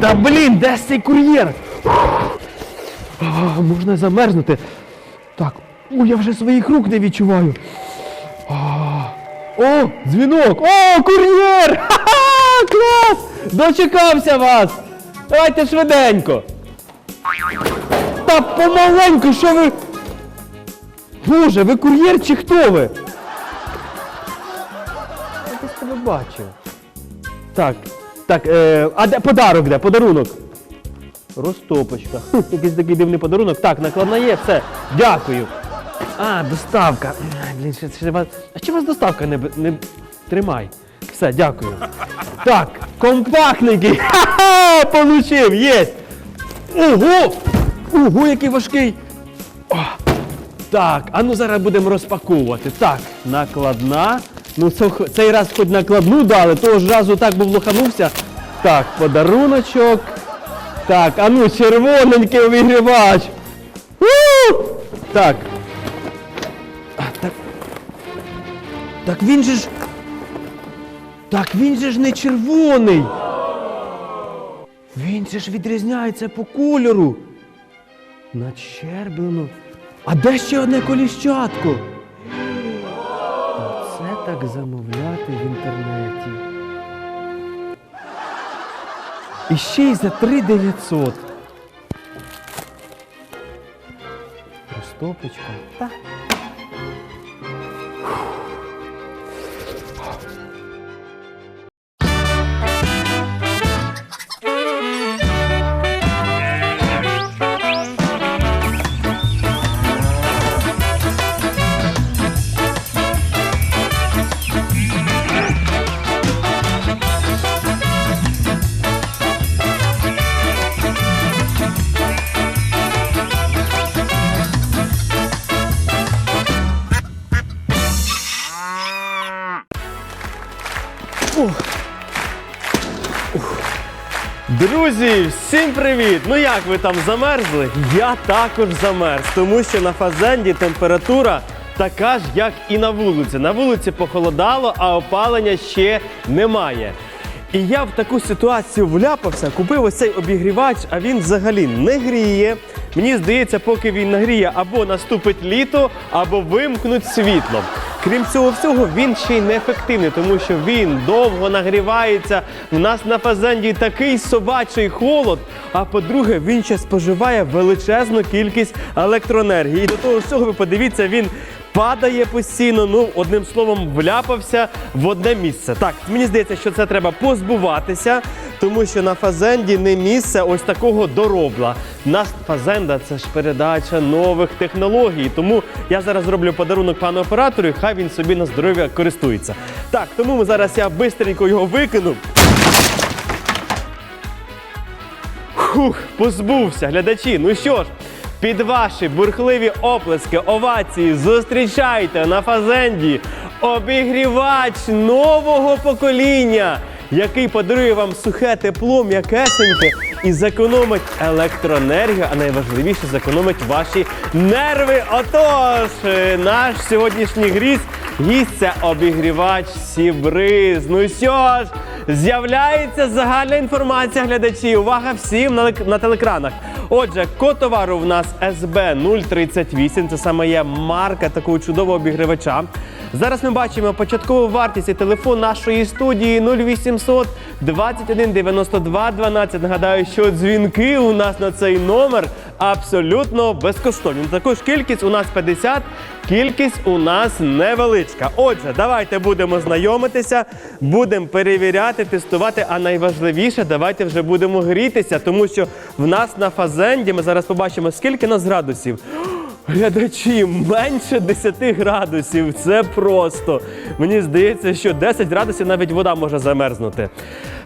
Та блін, де цей кур'єр? Можна замерзнути. Так, о, я вже своїх рук не відчуваю. А, о, дзвінок! О, кур'єр! Ха-ха! Клас! Дочекався вас! Давайте швиденько! Та помаленьку, що ви. Боже, ви кур'єр чи хто ви? Я тебе бачив. Так, так, е, а де подарок де? Подарунок. Розтопочка. Якийсь такий дивний подарунок. Так, накладна є, все. Дякую. А, доставка. Блін, ще, ще, вас- а чи вас доставка не, не тримай? Все, дякую. Так, компактненький. Ха-ха! Получив, єсть. Ого! Ого, який важкий. О, так, а ну зараз будемо розпаковувати. Так, накладна. Ну, цей раз хоч накладну дали, того ж разу так був лоханувся. Так, подаруночок. Так, а ну, червоненький обігрівач. У! Так. А, так. Так він же ж. Так він же ж не червоний. Він же ж відрізняється по кольору. Начерблено. А де ще одне коліщатко? Так замовляти в інтернеті. І ще й за 3900. Розтопочка. Та. Друзі, всім привіт! Ну як ви там замерзли? Я також замерз, тому що на фазенді температура така ж, як і на вулиці. На вулиці похолодало, а опалення ще немає. І я в таку ситуацію вляпався, купив ось цей обігрівач, а він взагалі не гріє. Мені здається, поки він нагріє, або наступить літо, або вимкнуть світло. Крім цього всього, він ще й неефективний, тому що він довго нагрівається. У нас на фазенді такий собачий холод. А по-друге, він ще споживає величезну кількість електроенергії. І до того всього, ви подивіться, він падає постійно. Ну, одним словом, вляпався в одне місце. Так, мені здається, що це треба позбуватися, тому що на фазенді не місце ось такого доробла. Нас фазенда це ж передача нових технологій. Тому я зараз зроблю подарунок пану оператору, і хай він собі на здоров'я користується. Так, тому ми зараз я бистренько його викину. Хух, позбувся, глядачі. Ну що ж, під ваші бурхливі оплески, овації зустрічайте на фазенді обігрівач нового покоління, який подарує вам сухе тепло, м'якесеньке і зекономить електроенергію, а найважливіше зекономить ваші нерви. Отож, наш сьогоднішній гість, гість це обігрівач Сібриз. Ну що ж, З'являється загальна інформація глядачів. Увага всім на, на телекранах. Отже, код товару в нас СБ 038. Це саме є марка такого чудового обігрівача. Зараз ми бачимо початкову вартість і телефон нашої студії 0800 21 92 12. Нагадаю, що дзвінки у нас на цей номер абсолютно безкоштовні. Також кількість у нас 50, кількість у нас невеличка. Отже, давайте будемо знайомитися, будемо перевіряти, тестувати. А найважливіше, давайте вже будемо грітися, тому що в нас на фазенді ми зараз побачимо, скільки нас градусів. Глядачі, менше 10 градусів. Це просто. Мені здається, що 10 градусів навіть вода може замерзнути.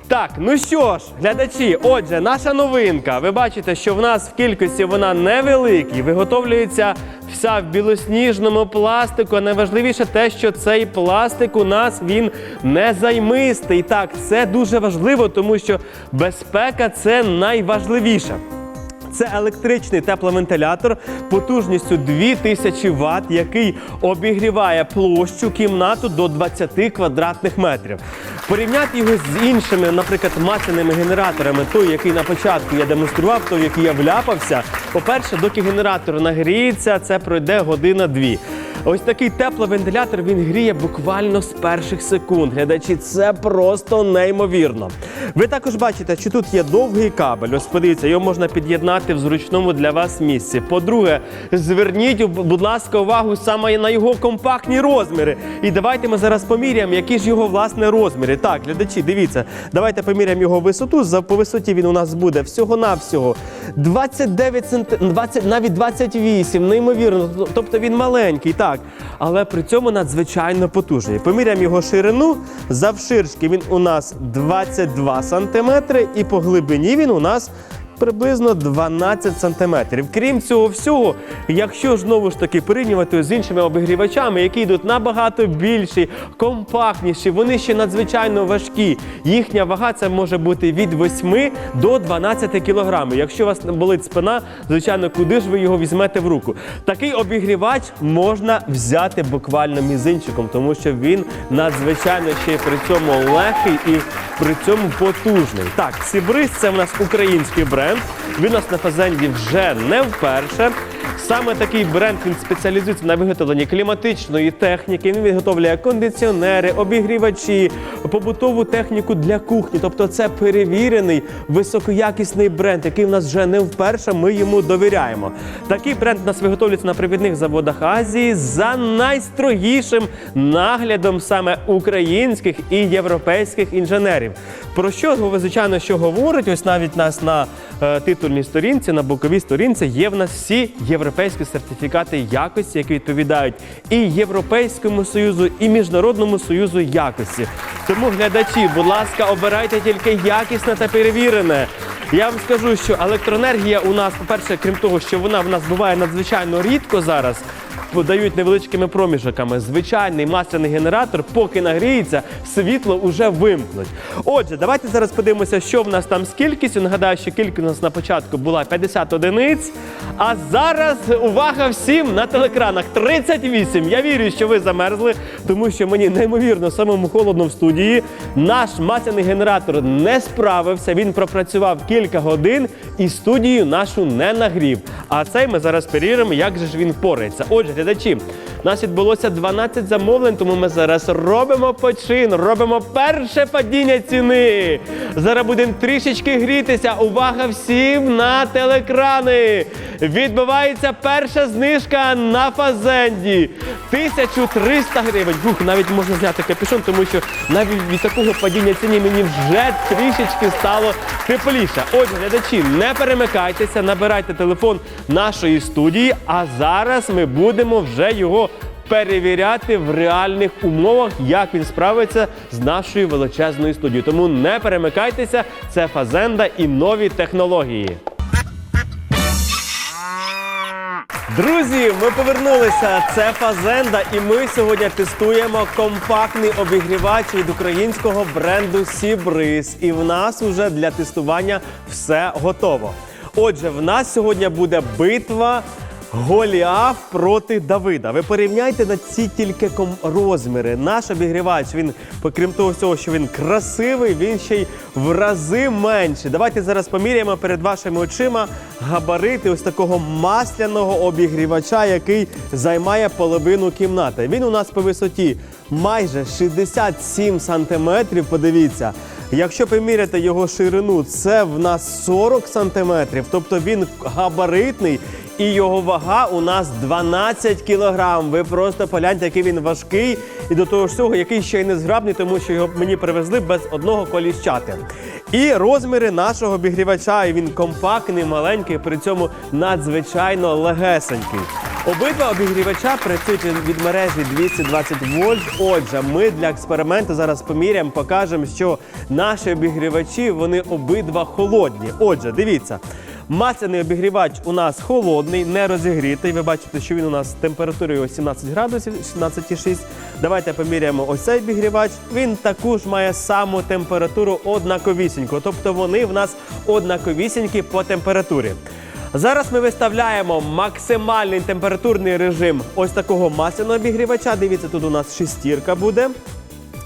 Так, ну що ж, глядачі, отже, наша новинка. Ви бачите, що в нас в кількості вона невеликій, виготовлюється вся в білосніжному пластику. Найважливіше те, що цей пластик у нас він не займистий. Так, це дуже важливо, тому що безпека це найважливіше. Це електричний тепловентилятор потужністю 2000 Вт, який обігріває площу кімнату до 20 квадратних метрів. Порівняти його з іншими, наприклад, масяними генераторами, той, який на початку я демонстрував, той, який я вляпався. По-перше, доки генератор нагріється, це пройде година-дві. Ось такий тепловентилятор він гріє буквально з перших секунд. Глядачі, це просто неймовірно. Ви також бачите, що тут є довгий кабель. Ось подивіться, його можна під'єднати в зручному для вас місці. По-друге, зверніть, будь ласка, увагу саме на його компактні розміри. І давайте ми зараз поміряємо, які ж його власне розміри. Так, глядачі, дивіться, давайте поміряємо його висоту. По висоті він у нас буде всього-навсього 29 см, 20, навіть 28, неймовірно. Тобто він маленький, так. Але при цьому надзвичайно потужний. Поміряємо його ширину. Завширшки він у нас 22 см, і по глибині він у нас приблизно 12 сантиметрів. Крім цього всього, якщо ж знову ж таки порівнювати з іншими обігрівачами, які йдуть набагато більші, компактніші, вони ще надзвичайно важкі. Їхня вага це може бути від 8 до 12 кілограмів. Якщо у вас болить спина, звичайно, куди ж ви його візьмете в руку? Такий обігрівач можна взяти буквально мізинчиком, тому що він надзвичайно ще й при цьому легкий і при цьому потужний. Так, Сібриз це в нас український бренд. Він нас на фазенді вже не вперше. Саме такий бренд він спеціалізується на виготовленні кліматичної техніки. Він виготовляє кондиціонери, обігрівачі, побутову техніку для кухні. Тобто, це перевірений високоякісний бренд, який в нас вже не вперше. Ми йому довіряємо. Такий бренд у нас виготовлюється на провідних заводах Азії за найстрогішим наглядом саме українських і європейських інженерів. Про що ви звичайно що говорить? Ось навіть нас на е, титульній сторінці, на боковій сторінці є в нас всі європейські сертифікати якості, які відповідають і Європейському союзу, і Міжнародному союзу якості. Тому глядачі, будь ласка, обирайте тільки якісне та перевірене. Я вам скажу, що електроенергія у нас, по-перше, крім того, що вона в нас буває надзвичайно рідко зараз. Подають невеличкими проміжками. Звичайний масляний генератор, поки нагріється, світло вже вимкнуть. Отже, давайте зараз подивимося, що в нас там з кількістю. Нагадаю, що кількість у нас на початку була 50 одиниць. А зараз увага всім на телекранах 38. Я вірю, що ви замерзли, тому що мені неймовірно самому холодно в студії. Наш масляний генератор не справився. Він пропрацював кілька годин і студію нашу не нагрів. А цей ми зараз перевіримо, як же ж він впорається. Отже, глядачі, нас відбулося 12 замовлень, тому ми зараз робимо почин, робимо перше падіння ціни. Зараз будемо трішечки грітися. Увага всім на телекрани! Відбувається перша знижка на фазенді. 1300 гривень. Фух, навіть можна зняти капюшон, тому що навіть від такого падіння ціни мені вже трішечки стало тепліше. Отже, глядачі, не перемикайтеся, набирайте телефон нашої студії, а зараз ми будемо вже його перевіряти в реальних умовах, як він справиться з нашою величезною студією. Тому не перемикайтеся, це фазенда і нові технології. Друзі, ми повернулися. Це Фазенда, і ми сьогодні тестуємо компактний обігрівач від українського бренду Сібриз. І в нас уже для тестування все готово. Отже, в нас сьогодні буде битва. Голіаф проти Давида. Ви порівняйте на ці тільки розміри. Наш обігрівач, він, окрім того всього, що він красивий, він ще й в рази менший. Давайте зараз поміряємо перед вашими очима габарити ось такого масляного обігрівача, який займає половину кімнати. Він у нас по висоті майже 67 сантиметрів. Подивіться. Якщо поміряти його ширину, це в нас 40 сантиметрів, тобто він габаритний. І його вага у нас 12 кілограм. Ви просто погляньте, який він важкий, і до того ж всього, який ще й незграбний, тому що його мені привезли без одного коліщати. І розміри нашого обігрівача, і він компактний, маленький, при цьому надзвичайно легесенький. Обидва обігрівача працюють від мережі 220 вольт. Отже, ми для експерименту зараз поміряємо, покажемо, що наші обігрівачі вони обидва холодні. Отже, дивіться. Масляний обігрівач у нас холодний, не розігрітий. Ви бачите, що він у нас з температурою 17 градусів, 17,6. Давайте поміряємо ось цей обігрівач. Він також має саму температуру однаковісіньку. Тобто вони в нас однаковісінькі по температурі. Зараз ми виставляємо максимальний температурний режим ось такого масляного обігрівача. Дивіться, тут у нас шестірка буде.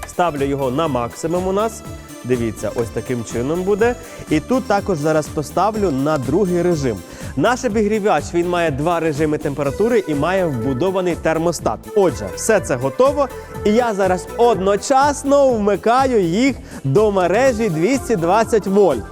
Ставлю його на максимум у нас. Дивіться, ось таким чином буде. І тут також зараз поставлю на другий режим. Наш обігрівач він має два режими температури і має вбудований термостат. Отже, все це готово. І я зараз одночасно вмикаю їх до мережі 220 вольт.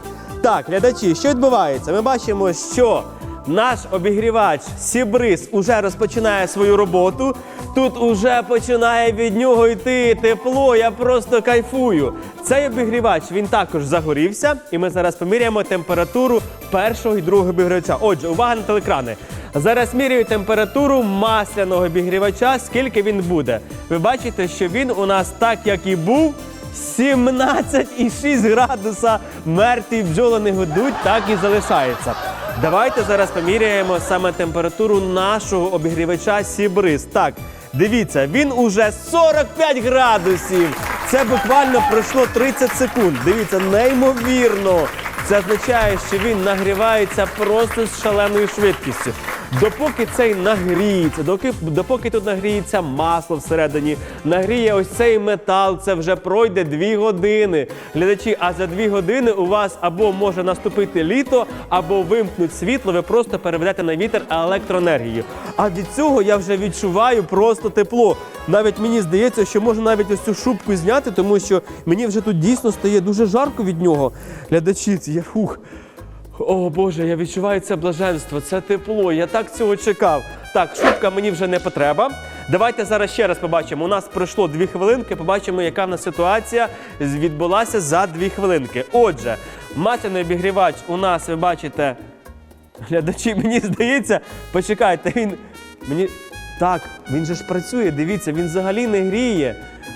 Так, глядачі, що відбувається? Ми бачимо, що наш обігрівач Сібриз уже розпочинає свою роботу. Тут уже починає від нього йти тепло. Я просто кайфую. Цей обігрівач він також загорівся, і ми зараз поміряємо температуру першого і другого обігрівача. Отже, увага на телекрани. Зараз міряю температуру масляного обігрівача, скільки він буде. Ви бачите, що він у нас так, як і був. 17,6 градуса мертві бджоли не гудуть, так і залишається. Давайте зараз поміряємо саме температуру нашого обігрівача Сібриз. Так, дивіться, він уже 45 градусів. Це буквально пройшло 30 секунд. Дивіться, неймовірно. Це означає, що він нагрівається просто з шаленою швидкістю. Допоки цей нагріється, доки, допоки тут нагріється масло всередині, нагріє ось цей метал, це вже пройде 2 години. Глядачі, а за 2 години у вас або може наступити літо, або вимкнуть світло, ви просто переведете на вітер електроенергію. А від цього я вже відчуваю просто тепло. Навіть мені здається, що можна навіть ось цю шубку зняти, тому що мені вже тут дійсно стає дуже жарко від нього. Глядачі, я фух. О Боже, я відчуваю це блаженство, це тепло. Я так цього чекав. Так, шубка мені вже не потреба. Давайте зараз ще раз побачимо. У нас пройшло дві хвилинки. Побачимо, яка в нас ситуація відбулася за дві хвилинки. Отже, масляний обігрівач у нас, ви бачите, глядачі, мені здається, почекайте, він мені. Так, він же ж працює, дивіться, він взагалі не гріє.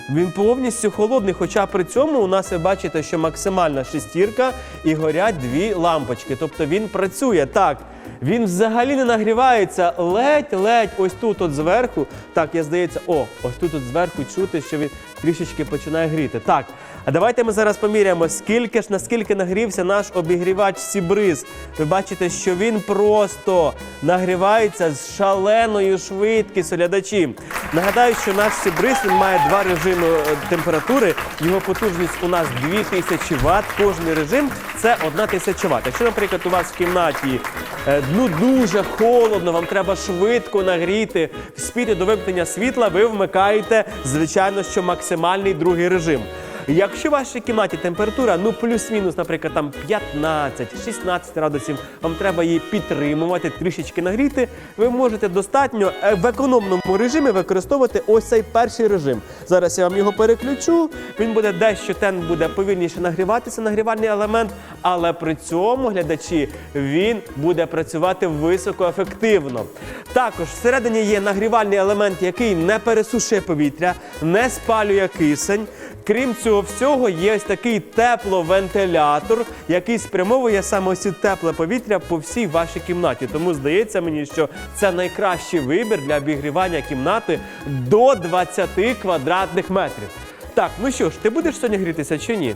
Він повністю холодний, хоча при цьому у нас ви бачите, що максимальна шестірка і горять дві лампочки. Тобто він працює так. Він взагалі не нагрівається ледь-ледь ось тут, от зверху. Так, я здається, о, ось тут от зверху чути, що він трішечки починає гріти. Так, а давайте ми зараз поміряємо, скільки ж наскільки нагрівся наш обігрівач Сібриз. Ви бачите, що він просто нагрівається з шаленою швидкістю глядачі. Нагадаю, що наш Сібриз він має два режими е, температури. Його потужність у нас 2000 Вт. Кожний режим це 1000 Вт. Якщо, наприклад, у вас в кімнаті е, ну дуже холодно, вам треба швидко нагріти, спіти до вимкнення світла, ви вмикаєте, звичайно, що максимальний другий режим. Якщо в вашій кімнаті температура, ну плюс-мінус, наприклад, там 15-16 градусів, вам треба її підтримувати, трішечки нагріти, ви можете достатньо е, в економному режимі використовувати ось цей перший режим. Зараз я вам його переключу. Він буде дещо тен буде повільніше нагріватися, нагрівальний елемент, але при цьому, глядачі, він буде працювати високоефективно. Також всередині є нагрівальний елемент, який не пересушує повітря, не спалює кисень. Крім цього всього, є ось такий тепловентилятор, який спрямовує саме ось тепле повітря по всій вашій кімнаті. Тому здається мені, що це найкращий вибір для обігрівання кімнати до 20 квадратних метрів. Так, ну що ж, ти будеш сьогодні грітися чи ні?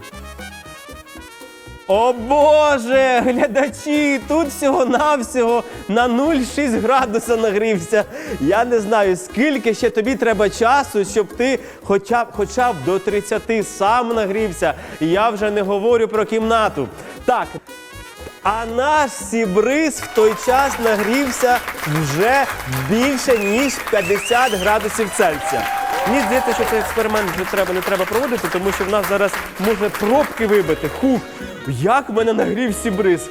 О Боже, глядачі, тут всього-навсього на 0,6 градуса нагрівся. Я не знаю, скільки ще тобі треба часу, щоб ти хоча б, хоча б до 30 сам нагрівся. Я вже не говорю про кімнату. Так, а наш Сібриз в той час нагрівся вже більше, ніж 50 градусів Цельсія. Мені здається, що цей експеримент вже треба, не треба проводити, тому що в нас зараз може пробки вибити. Хух, як мене нагрів Сібриз.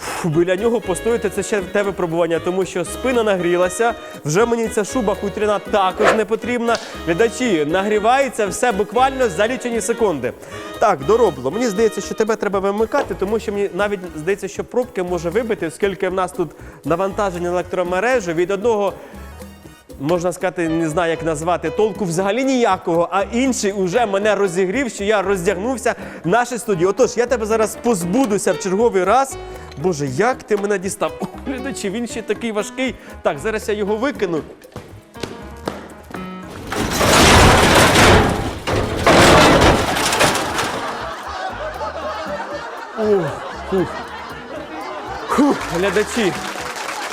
Фу, біля нього постояти це ще те випробування, тому що спина нагрілася. Вже мені ця шуба хутряна також не потрібна. Глядачі, нагрівається все буквально за лічені секунди. Так, доробло. Мені здається, що тебе треба вимикати, тому що мені навіть здається, що пробки може вибити, оскільки в нас тут навантаження електромережі від одного. Можна сказати, не знаю, як назвати толку взагалі ніякого, а інший уже мене розігрів, що я роздягнувся в нашій студії. Отож, я тебе зараз позбудуся в черговий раз. Боже, як ти мене дістав? О, глядачі, він ще такий важкий. Так, зараз я його викину. О, фух. Фух, глядачі.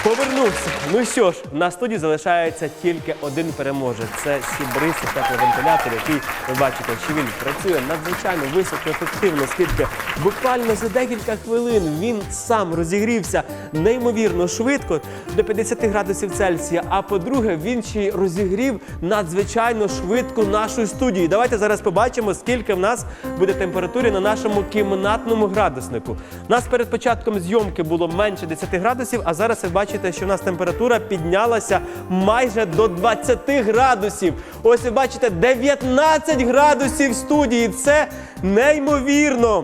Повернувся. Ну що ж, на студії залишається тільки один переможець. Це Сібрис, тепловентилятор, який ви бачите, що він працює надзвичайно високоефективно, оскільки буквально за декілька хвилин він сам розігрівся неймовірно швидко до 50 градусів Цельсія. А по-друге, він ще й розігрів надзвичайно швидко нашу студію. Давайте зараз побачимо, скільки в нас буде температури на нашому кімнатному градуснику. У нас перед початком зйомки було менше 10 градусів, а зараз ви бачите, що у нас температура піднялася майже до 20 градусів. Ось ви бачите, 19 градусів в студії. Це неймовірно.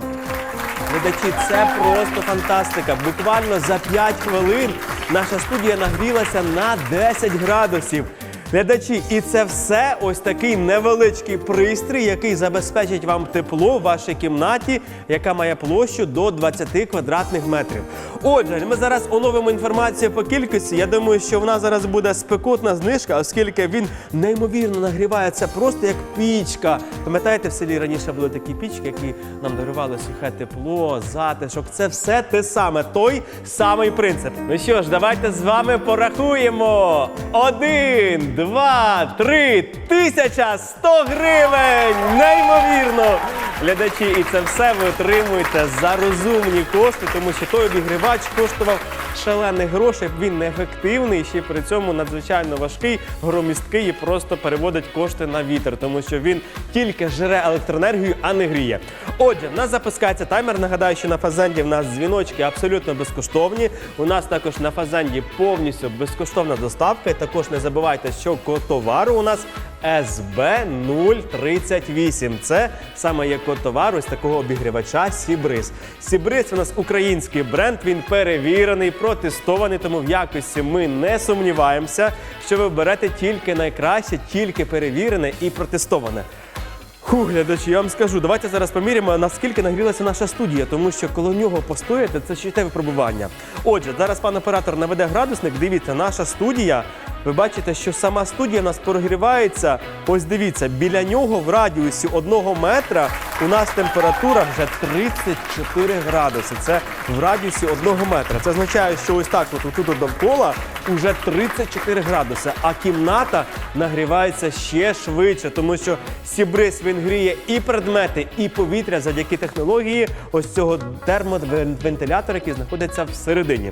Глядачі, це просто фантастика. Буквально за 5 хвилин наша студія нагрілася на 10 градусів. Глядачі, і це все ось такий невеличкий пристрій, який забезпечить вам тепло в вашій кімнаті, яка має площу до 20 квадратних метрів. Отже, ми зараз оновимо інформацію по кількості. Я думаю, що в нас зараз буде спекотна знижка, оскільки він неймовірно нагрівається просто як пічка. Пам'ятаєте, в селі раніше були такі пічки, які нам дарували сухе тепло, затишок. Це все те саме, той самий принцип. Ну що ж, давайте з вами порахуємо. Один, два, три, тисяча сто гривень! Неймовірно! Глядачі, і це все ви отримуєте за розумні кошти, тому що той обігрівач коштував шалених грошей. Він неефективний, ще при цьому надзвичайно важкий, громісткий і просто переводить кошти на вітер, тому що він тільки жере електроенергію, а не гріє. Отже, в нас запускається таймер. Нагадаю, що на фазенді в нас дзвіночки абсолютно безкоштовні. У нас також на фазенді повністю безкоштовна доставка. І також не забувайте, що товару у нас СБ 038. Це саме є код товару з такого обігрівача Сібриз. Сібриз у нас український бренд. Він перевірений, протестований. Тому в якості ми не сумніваємося, що ви берете тільки найкраще, тільки перевірене і протестоване. Фу, глядачі, я вам скажу, давайте зараз поміряємо, наскільки нагрілася наша студія, тому що коли нього постояти, це ще те випробування. Отже, зараз пан оператор наведе градусник. Дивіться, наша студія. Ви бачите, що сама студія у нас прогрівається. Ось дивіться, біля нього в радіусі одного метра у нас температура вже 34 градуси. Це в радіусі одного метра. Це означає, що ось так, от тут довкола уже 34 градуси, а кімната нагрівається ще швидше, тому що Сібрис він гріє і предмети, і повітря завдяки технології ось цього термовентилятора, який знаходиться всередині.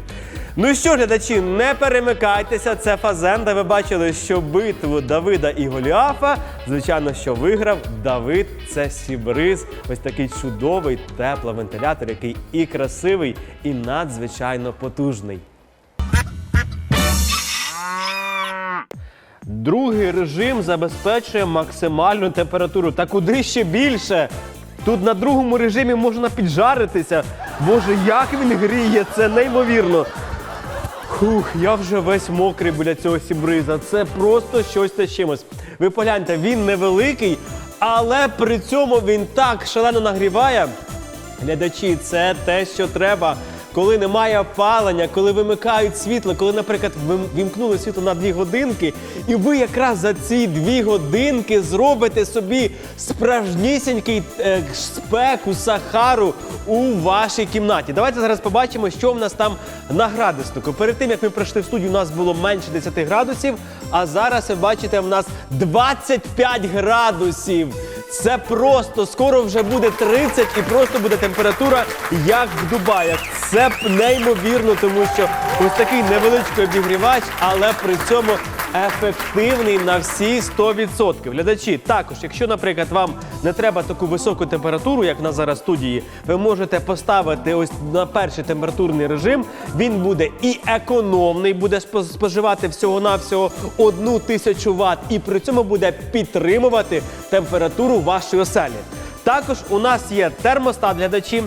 Ну що, глядачі, не перемикайтеся, це фазенда. Ви бачили, що битву Давида і Голіафа, звичайно, що виграв Давид. Це Сібриз, ось такий чудовий тепловентилятор, який і красивий, і надзвичайно потужний. Другий режим забезпечує максимальну температуру. Та куди ще більше? Тут на другому режимі можна піджаритися. Боже, як він гріє, це неймовірно. Хух, я вже весь мокрий біля цього сібриза. Це просто щось та чимось. Ви погляньте, він невеликий, але при цьому він так шалено нагріває. Глядачі, це те, що треба. Коли немає опалення, коли вимикають світло, коли, наприклад, вим- вімкнули світло на дві годинки, і ви якраз за ці дві годинки зробите собі справжнісінький е, спеку Сахару у вашій кімнаті. Давайте зараз побачимо, що в нас там на градуснику. Перед тим як ми прийшли в студію, у нас було менше 10 градусів, а зараз ви бачите, в нас 25 градусів. Це просто скоро вже буде 30 і просто буде температура, як в Дубаях. Це неймовірно, тому що ось такий невеличкий обігрівач, але при цьому ефективний на всі 100%. Глядачі, також, якщо, наприклад, вам не треба таку високу температуру, як на зараз студії, ви можете поставити ось на перший температурний режим. Він буде і економний, буде спо- споживати всього-навсього одну тисячу Вт, і при цьому буде підтримувати температуру вашої оселі. Також у нас є термостат глядачі.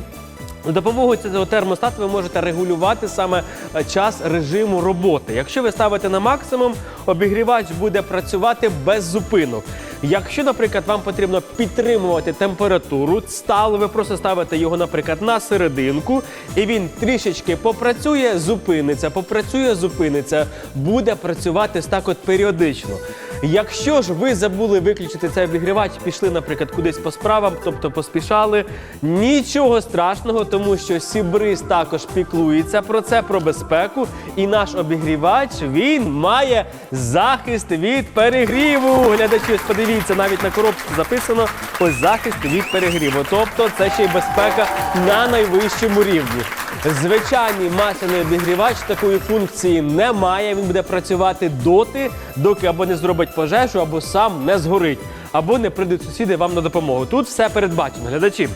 За допомогою цього термостату ви можете регулювати саме е, час режиму роботи. Якщо ви ставите на максимум, обігрівач буде працювати без зупинок. Якщо, наприклад, вам потрібно підтримувати температуру сталу, ви просто ставите його, наприклад, на серединку, і він трішечки попрацює, зупиниться, попрацює, зупиниться, буде працювати так от періодично. Якщо ж ви забули виключити цей обігрівач, пішли, наприклад, кудись по справам, тобто поспішали, нічого страшного, тому що Сібриз також піклується про це, про безпеку. І наш обігрівач він має захист від перегріву. Глядачі, подивіться, навіть на коробці записано ось захист від перегріву. Тобто це ще й безпека на найвищому рівні. Звичайний масляний обігрівач такої функції не має. Він буде працювати доти, доки або не зробить пожежу, або сам не згорить, або не прийдуть сусіди вам на допомогу. Тут все передбачено. Глядачі.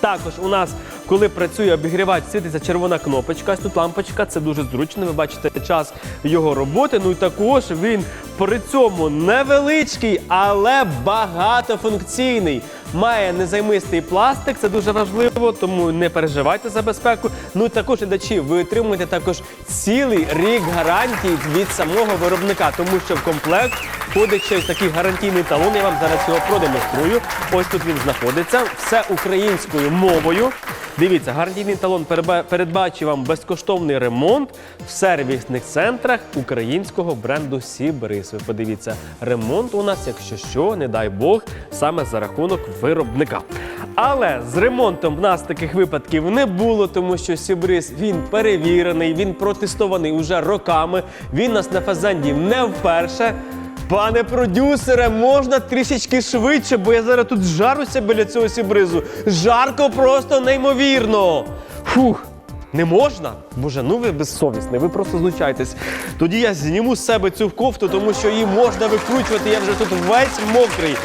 Також у нас, коли працює обігрівач, світиться червона кнопочка. Тут лампочка, це дуже зручно. Ви бачите час його роботи. Ну і також він при цьому невеличкий, але багатофункційний. Має незаймистий пластик, це дуже важливо, тому не переживайте за безпеку. Ну і також глядачі, ви отримуєте також цілий рік гарантії від самого виробника, тому що в комплект входить ще ось такий гарантійний талон. Я вам зараз його продемонструю. Ось тут він знаходиться, все українською мовою. Дивіться, гарантійний талон передбачить вам безкоштовний ремонт в сервісних центрах українського бренду Сібрис. Ви подивіться, ремонт у нас, якщо що, не дай Бог, саме за рахунок виробника. Але з ремонтом в нас таких випадків не було, тому що Сібрис він перевірений, він протестований уже роками. Він нас на фазенді не вперше. Пане продюсере, можна трішечки швидше, бо я зараз тут жаруся біля цього сібризу. Жарко просто неймовірно. Фух. Не можна? Боже, ну ви безсовісний, ви просто знущаєтесь. Тоді я зніму з себе цю кофту, тому що її можна викручувати, я вже тут весь мокрий.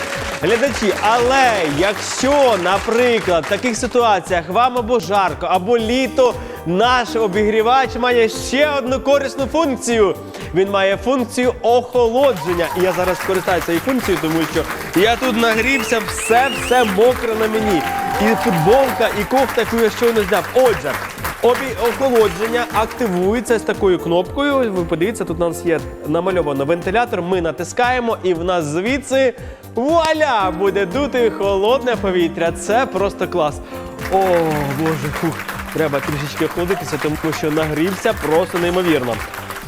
Глядачі, але якщо, наприклад, в таких ситуаціях вам або жарко, або літо, наш обігрівач має ще одну корисну функцію. Він має функцію охолодження. І я зараз скористаюся цією функцією, тому що я тут нагрівся, все все мокре на мені. І футболка, і кофта, яку я щойно зняв. Отже, обі охолодження активується з такою кнопкою. Ви подивіться, тут у нас є намальовано вентилятор. Ми натискаємо, і в нас звідси вуаля! Буде дути холодне повітря. Це просто клас. О, боже, фух. Треба трішечки охолодитися, тому що нагрівся просто неймовірно.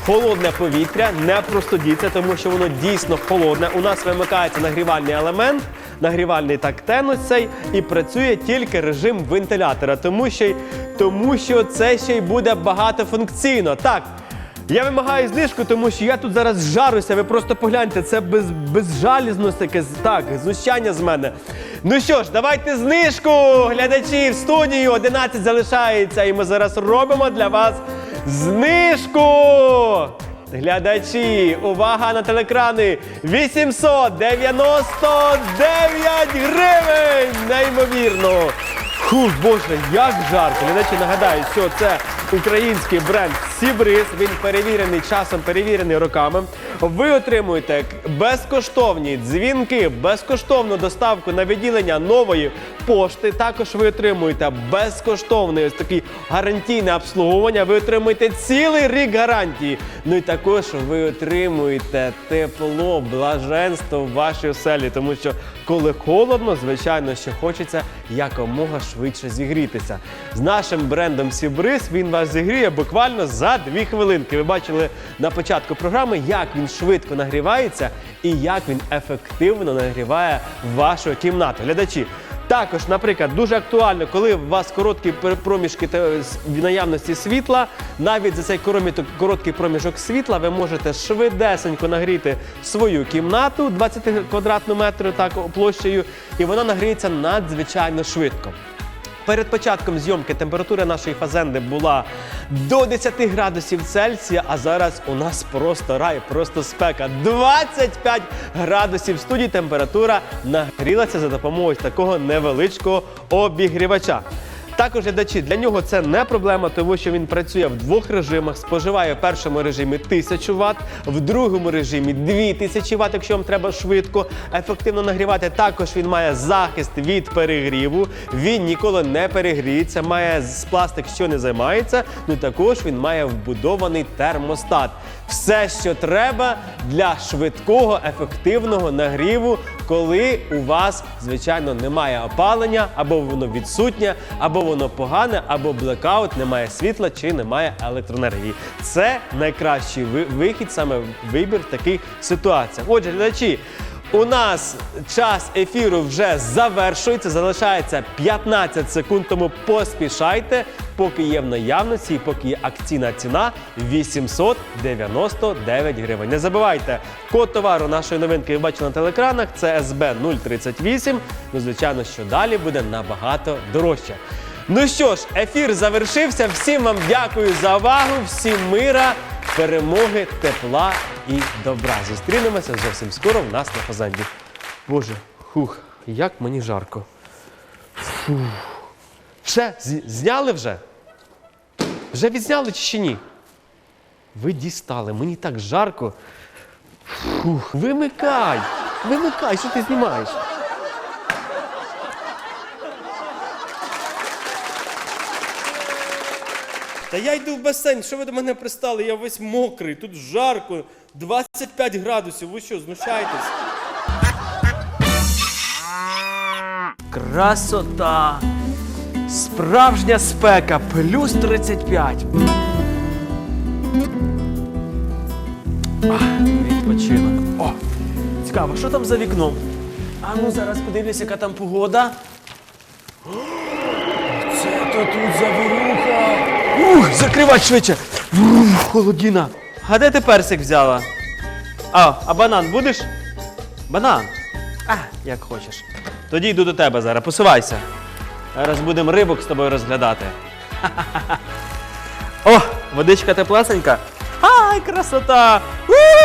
Холодне повітря не простудіться, тому що воно дійсно холодне. У нас вимикається нагрівальний елемент, нагрівальний тактен ось цей, і працює тільки режим вентилятора, тому що, тому що це ще й буде багатофункційно. Так. Я вимагаю знижку, тому що я тут зараз жаруся. Ви просто погляньте, це без, безжалізність таке, так, знущання з мене. Ну що ж, давайте знижку, глядачі в студію. 11 залишається, і ми зараз робимо для вас знижку. Глядачі, увага на телекрани! 899 гривень! Неймовірно! Фух, боже, як жарко! Глядачі, нагадаю, що це український бренд Сібриз. Він перевірений часом, перевірений роками. Ви отримуєте безкоштовні дзвінки, безкоштовну доставку на відділення нової пошти. Також ви отримуєте безкоштовне ось таке гарантійне обслуговування. Ви отримуєте цілий рік гарантії. Ну і також ви отримуєте тепло, блаженство в вашій оселі, тому що коли холодно, звичайно, що хочеться якомога швидше зігрітися. З нашим брендом Сібриз він вас зігріє буквально за дві хвилинки. Ви бачили на початку програми, як він швидко нагрівається і як він ефективно нагріває вашу кімнату. Глядачі. Також, наприклад, дуже актуально, коли у вас короткі проміжки в наявності світла, навіть за цей короткий проміжок світла ви можете швидесенько нагріти свою кімнату 20 квадратну метру так площею, і вона нагріється надзвичайно швидко. Перед початком зйомки температура нашої фазенди була до 10 градусів Цельсія, а зараз у нас просто рай, просто спека. 25 градусів в студії температура нагрілася за допомогою такого невеличкого обігрівача. Також глядачі, для нього це не проблема, тому що він працює в двох режимах. Споживає в першому режимі 1000 Вт, в другому режимі 2000 Вт, якщо вам треба швидко, ефективно нагрівати. Також він має захист від перегріву. Він ніколи не перегріється, має з пластик, що не займається. Ну також він має вбудований термостат. Все, що треба для швидкого, ефективного нагріву коли у вас, звичайно, немає опалення, або воно відсутнє, або воно погане, або блекаут, немає світла чи немає електроенергії. Це найкращий вихід, саме вибір в таких ситуаціях. Отже, глядачі. У нас час ефіру вже завершується, залишається 15 секунд, тому поспішайте, поки є в наявності і поки є акційна ціна 899 гривень. Не забувайте, код товару нашої новинки ви бачите на телекранах, це СБ 038. Ну, звичайно, що далі буде набагато дорожче. Ну що ж, ефір завершився. Всім вам дякую за увагу, всім мира, перемоги, тепла і добра. Зустрінемося зовсім скоро в нас на фазанді. Боже, хух, як мені жарко. Фух. Все, зняли вже? Вже відзняли чи ще ні? Ви дістали, мені так жарко. Фух, вимикай! Вимикай, що ти знімаєш? Та я йду в басейн, що ви до мене пристали? Я весь мокрий, тут жарко, 25 градусів. Ви що, знущаєтесь? Красота! Справжня спека, плюс 35. Ах, відпочинок. О, цікаво, що там за вікном? А ну зараз подивлюсь, яка там погода. О, Це то тут завіруха. Ух, закривай швидше. Ух, холодіна. А де ти персик взяла? А, а банан будеш? Банан. А, як хочеш. Тоді йду до тебе зараз, посувайся. Зараз будемо рибок з тобою розглядати. О, водичка теплесенька. Ай, красота! У!